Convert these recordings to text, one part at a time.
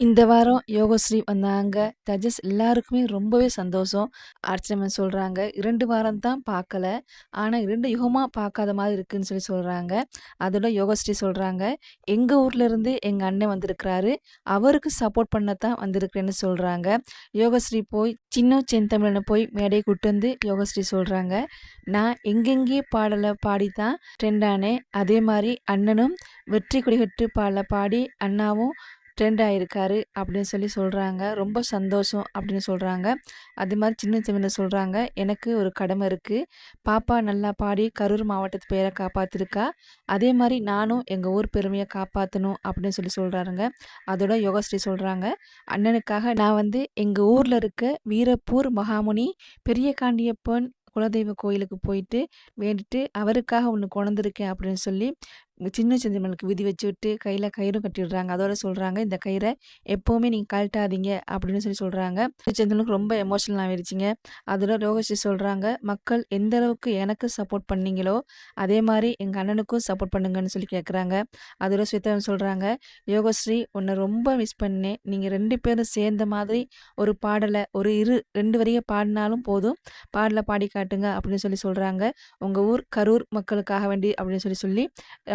இந்த வாரம் யோகஸ்ரீ வந்தாங்க. ஜட்ஜஸ் எல்லாருக்குமே ரொம்பவே சந்தோஷம். அர்ச்சனா மேம் சொல்றாங்க, 2 வாரம் தான் பார்க்கல. ஆனால் இரண்டு யுகமாக பார்க்காத மாதிரி இருக்குன்னு சொல்லி சொல்கிறாங்க அதோட யோகஸ்ரீ சொல்கிறாங்க எங்கள் ஊர்லேருந்து இருந்து அண்ணன் வந்திருக்கிறாரு. அவருக்கு சப்போர்ட் பண்ண தான் வந்திருக்கிறேன்னு சொல்கிறாங்க யோகஸ்ரீ போய் சின்ன செந்தமிழனை போய் மேடைக்கு கூட்டு வந்து யோகஸ்ரீ சொல்கிறாங்க நான் எங்கெங்கே பாடல பாடி தான் ட்ரெண்ட் அதே மாதிரி அண்ணனும் வெற்றி கொடிகட்டு பாடல பாடி அண்ணாவும் ட்ரெண்ட் ஆயிருக்காரு அப்படின்னு சொல்லி சொல்கிறாங்க ரொம்ப சந்தோஷம் அப்படின்னு சொல்கிறாங்க அதே மாதிரி சின்ன சின்ன சொல்கிறாங்க எனக்கு ஒரு கடமை இருக்குது பாப்பா நல்லா பாடி கரூர் மாவட்டத்து பேரை காப்பாற்றிருக்கா அதே மாதிரி நானும் எங்கள் ஊர் பெருமையை காப்பாற்றணும் அப்படின்னு சொல்லி சொல்கிறாருங்க அதோட யோகஸ்ரீ சொல்கிறாங்க அண்ணனுக்காக நான் வந்து எங்கள் ஊரில் இருக்க வீரப்பூர் மகாமுனி பெரியகாண்டியப்பன் குலதெய்வ கோயிலுக்கு போயிட்டு வேண்டிட்டு அவருக்காக ஒன்று கொண்டிருக்கேன் அப்படின்னு சொல்லி சின்ன செந்தமிழுக்கு விதி வச்சு விட்டு கையில் கயிறும் கட்டி விடுறாங்க. அதோட சொல்கிறாங்க இந்த கயிறை எப்போவுமே நீங்கள் கழட்டாதீங்க அப்படின்னு சொல்லி சொல்கிறாங்க செந்தமிழுக்கு ரொம்ப எமோஷனல் ஆகிடுச்சிங்க அதோட யோகஸ்ரீ சொல்கிறாங்க மக்கள் எந்த அளவுக்கு எனக்கு சப்போர்ட் பண்ணீங்களோ, அதே மாதிரி எங்கள் அண்ணனுக்கும் சப்போர்ட் பண்ணுங்கன்னு சொல்லி கேட்குறாங்க. அதோட ஸ்வேதா சொல்கிறாங்க யோகஸ்ரீ உன்னை ரொம்ப மிஸ் பண்ணேன். நீங்கள் ரெண்டு பேரும் சேர்ந்த மாதிரி ஒரு பாடலை ஒரு இரு 2 வரிய பாடினாலும் போதும். பாடலை பாடி காட்டுங்க அப்படின்னு சொல்லி சொல்கிறாங்க உங்கள் ஊர் கரூர் மக்களுக்காக வேண்டி அப்படின்னு சொல்லி சொல்லி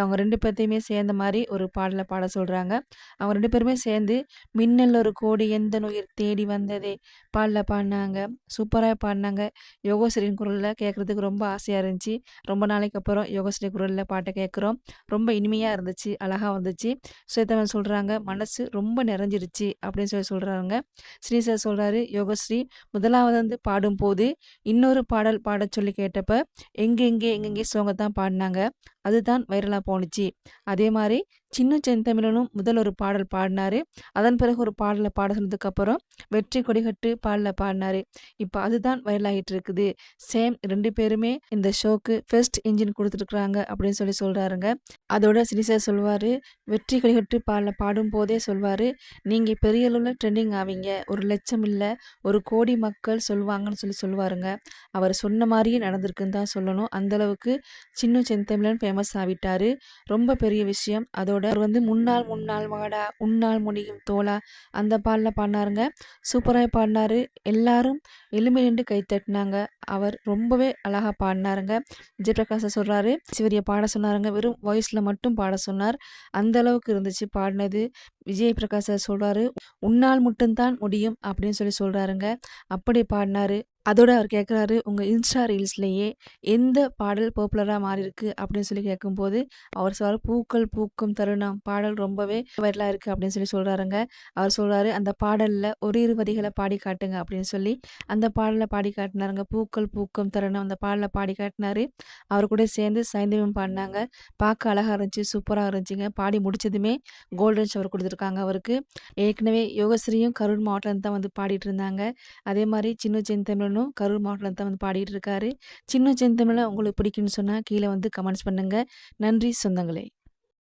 அவங்க ரெண்டு பேர்த்தையுமே சேர்ந்த மாதிரி ஒரு பாடலை பாட சொல்கிறாங்க அவங்க ரெண்டு பேருமே சேர்ந்து மின்னல் ஒரு கோடி எந்த நுயிர் தேடி வந்ததே பாடல பாடினாங்க சூப்பராக பாடினாங்க யோகஸ்ரீயின் குரலில் கேட்குறதுக்கு ரொம்ப ஆசையாக இருந்துச்சு. ரொம்ப நாளைக்கு அப்புறம் யோகஸ்ரீ குரலில் பாட்டை கேட்குறோம். ரொம்ப இனிமையாக இருந்துச்சு. அழகாக வந்துச்சு. ஸ்வேதா சொல்கிறாங்க மனசு ரொம்ப நிறைஞ்சிருச்சு அப்படின்னு சொல்லி சொல்கிறாங்க ஸ்ரீ சார் யோகஸ்ரீ முதலாவது வந்து பாடும்போது இன்னொரு பாடல் பாட சொல்லி கேட்டப்ப, எங்கெங்கே எங்கெங்கே சோங்க தான் பாடினாங்க அதுதான் வைரலாக வைரலா போணுச்சு. அதே மாதிரி சின்ன செந்தமிழனும் முதல் ஒரு பாடல் பாடினார் அதன் பிறகு ஒரு பாடலை பாட சொன்னதுக்கப்புறம் வெற்றி கொடிகட்டு பாடல பாடினார் இப்போ அதுதான் வைரல் ஆகிட்டு இருக்குது. சேம் ரெண்டு பேருமே இந்த ஷோக்கு ஃபர்ஸ்ட் இன்ஜின் கொடுத்துருக்குறாங்க அப்படின்னு சொல்லி சொல்கிறாருங்க அதோட ஸ்ரீ சொல்வார் வெற்றி கொடிகட்டு பாடல பாடும்போதே சொல்வார் நீங்கள் பெரிய அளவில் ட்ரெண்டிங் ஆவீங்க. ஒரு லட்சம் இல்லை ஒரு கோடி மக்கள் சொல்லுவாங்கன்னு சொல்லி சொல்லுவாருங்க. அவர் சொன்ன மாதிரியே நடந்திருக்குன்னு தான் சொல்லணும். அந்த அளவுக்கு சின்ன செந்தமிழன் ஃபேமஸ் ஆகிட்டார் ரொம்ப பெரிய விஷயம். அதோட அவர் வந்து முன்னாள் முன்னாள் வாடா உன்னால் முடியும் தோழா அந்த பாடல பாடினாருங்க சூப்பராக பாடினார் எல்லாரும் எழும்பி நின்று கை தட்டினாங்க. அவர் ரொம்பவே அழகாக பாடினாருங்க விஜயபிரகாஷ் சொல்கிறாரு சிவரியை சிவரிய பாட சொன்னாருங்க. வெறும் வாய்ஸில் மட்டும் பாட சொன்னார். அந்த அளவுக்கு இருந்துச்சு பாடினது விஜய் பிரகாஷ் சார் சொல்கிறாரு உன்னால் மட்டும் தான் முடியும் அப்படின்னு சொல்லி சொல்கிறாருங்க அப்படி பாடினாரு அதோட அவர் கேட்குறாரு, உங்கள் இன்ஸ்டா ரீல்ஸ்லேயே எந்த பாடல் பாப்புலராக மாறியிருக்கு அப்படின்னு சொல்லி கேட்கும்போது, அவர் சொல்கிறார் பூக்கள் பூக்கும் தருணம் பாடல் ரொம்பவே வைரலா இருக்குது அப்படின்னு சொல்லி சொல்கிறாருங்க அவர் சொல்கிறாரு அந்த பாடல்ல இரு வரிகளை பாடி காட்டுங்க அப்படின்னு சொல்லி அந்த பாடலை பாடி காட்டினாருங்க. பூக்கள் பூக்கும் தருணம் அந்த பாடலை பாடி காட்டினார் அவர் கூட சேர்ந்து சைந்தவி பாடினாங்க பார்க்க அழகாக இருந்துச்சு. சூப்பராக இருந்துச்சுங்க. பாடி முடிச்சதுமே கோல்டன் ஷவர் கொடுத்துருக்காங்க அவருக்கு. ஏற்கனவே யோகஸ்ரீயும் கரூர் மாவட்டத்துல தான் வந்து பாடிட்டு இருந்தாங்க. அதே மாதிரி சின்ன செந்தமிழனும் கரூர் மாவட்டத்தில் தான் வந்து பாடிட்டு இருக்காரு. சின்ன செந்தமிழன் உங்களுக்கு பிடிக்கும்னு சொன்னால் கீழே வந்து கமெண்ட்ஸ் பண்ணுங்க. நன்றி சொந்தங்களே!